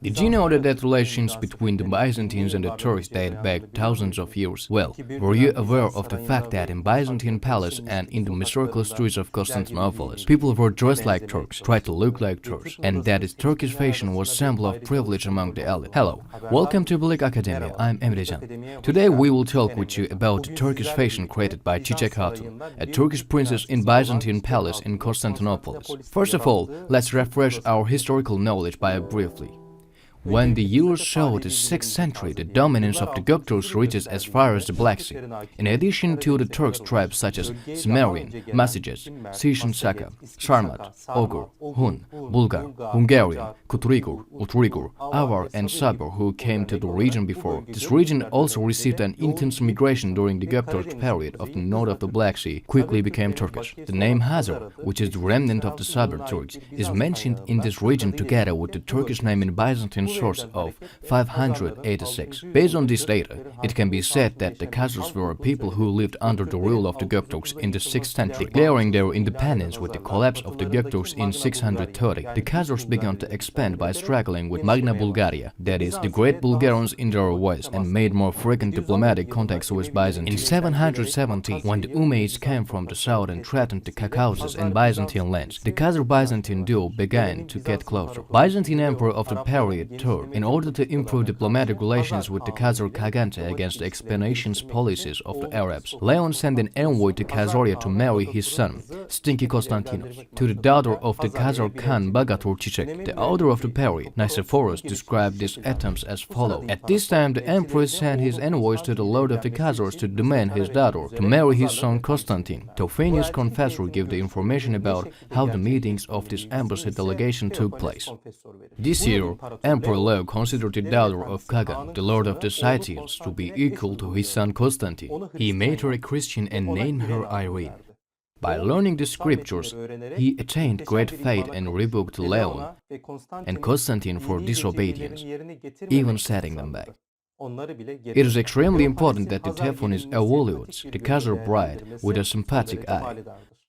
Did you know that, relations between the Byzantines and the Turks date back thousands of years? Well, were you aware of the fact that in Byzantine palace and in the historical streets of Constantinople, people were dressed like Turks, tried to look like Turks, and that its Turkish fashion was symbol of privilege among the elite? Hello, welcome to Bilik Academia. I'm Emrecan. Today we will talk with you about the Turkish fashion created by Çiçek Hatun, a Turkish princess in Byzantine palace in Constantinople. First of all, let's refresh our historical knowledge by briefly. When the years show the 6th century, the dominance of the Göktürks reaches as far as the Black Sea. In addition to the Turks tribes such as Sumerian, Masages, Sishan Saka, Sarmat, Ogur, Hun, Bulgar, Hungarian, Kuturigur, Uturigur, Avar and Sabur who came to the region before. This region also received an intense migration during the Göktürk period of the north of the Black Sea, quickly became Turkish. The name Hazar, which is the remnant of the Sabur Turks, is mentioned in this region together with the Turkish name in Byzantine source of 586. Based on this data, it can be said that the Khazars were a people who lived under the rule of the Göktürks in the 6th century, declaring their independence with the collapse of the Göktürks in 630. The Khazars began to expand by struggling with Magna Bulgaria, that is, the Great Bulgarians in their west, and made more frequent diplomatic contacts with Byzantium. In 770, when the Umayyads came from the south and threatened the Caucasus and Byzantine lands, the Khazar-Byzantine duo began to get closer. Byzantine emperor of the period, in order to improve diplomatic relations with the Khazar Khaganate against the expansionist policies of the Arabs. Leon sent an envoy to Khazaria to marry his son, Stinky Konstantinos, to the daughter of the Khazar Khan Bagatur Çiçek. The author of the period, Nicephorus, described these attempts as follows. At this time, the emperor sent his envoys to the lord of the Khazars to demand his daughter to marry his son Constantine. Teophanius Confessor gave the information about how the meetings of this embassy delegation took place. This year, Emperor Leo considered the daughter of Kagan, the lord of the Scythians, to be equal to his son Constantine. He made her a Christian and named her Irene. By learning the scriptures, he attained great faith and rebuked Leon and Constantine for disobedience, even setting them back. It is extremely important that the Tephonis evaluates the Khazar bride with a sympathetic eye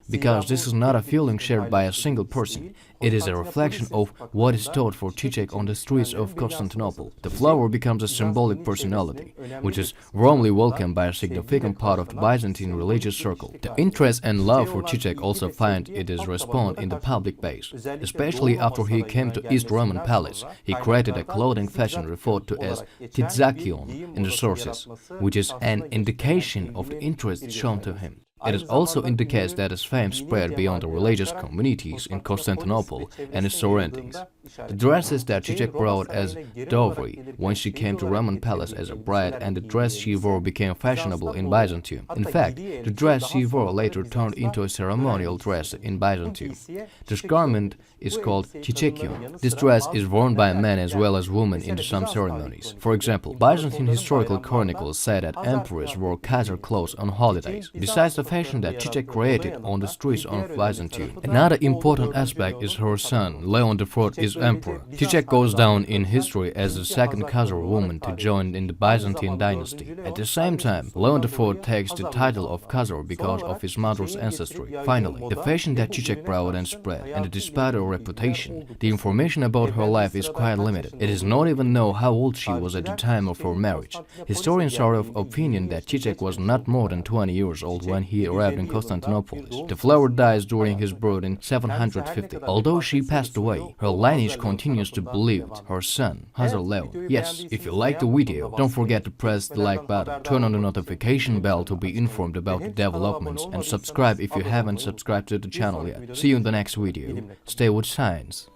because this is not a feeling shared by a single person. It is a reflection of what is taught for Çiçek on the streets of Constantinople. The flower becomes a symbolic personality, which is warmly welcomed by a significant part of the Byzantine religious circle. The interest and love for Çiçek also find its response in the public base. Especially after he came to East Roman Palace, he created a clothing fashion referred to as Titzakion in the sources, which is an indication of the interest shown to him. It also indicates that his fame spread beyond the religious communities in Constantinople and its surroundings. The dresses that Çiçek brought as dowry when she came to Roman palace as a bride and the dress she wore became fashionable in Byzantium. In fact, the dress she wore later turned into a ceremonial dress in Byzantium. This garment is called Çiçekyon. This dress is worn by men as well as women in some ceremonies. For example, Byzantine historical chronicles say that emperors wore Kaiser clothes on holidays. Besides the fashion that Çiçek created on the streets of Byzantium, another important aspect is her son, Leon IV is emperor. Çiçek goes down in history as the second Khazar woman to join in the Byzantine dynasty. At the same time, Leon IV takes the title of Khazar because of his mother's ancestry. Finally, the fashion that Çiçek brought and spread, and despite her reputation, the information about her life is quite limited. It is not even known how old she was at the time of her marriage. Historians are of opinion that Çiçek was not more than 20 years old when he arrived in Constantinople. The flower dies during his birth in 750. Although she passed away, her lineage continues to believe her son, Hazar Leo. Yes, if you like the video, don't forget to press the like button, turn on the notification bell to be informed about the developments, and subscribe if you haven't subscribed to the channel yet. See you in the next video. Stay with science.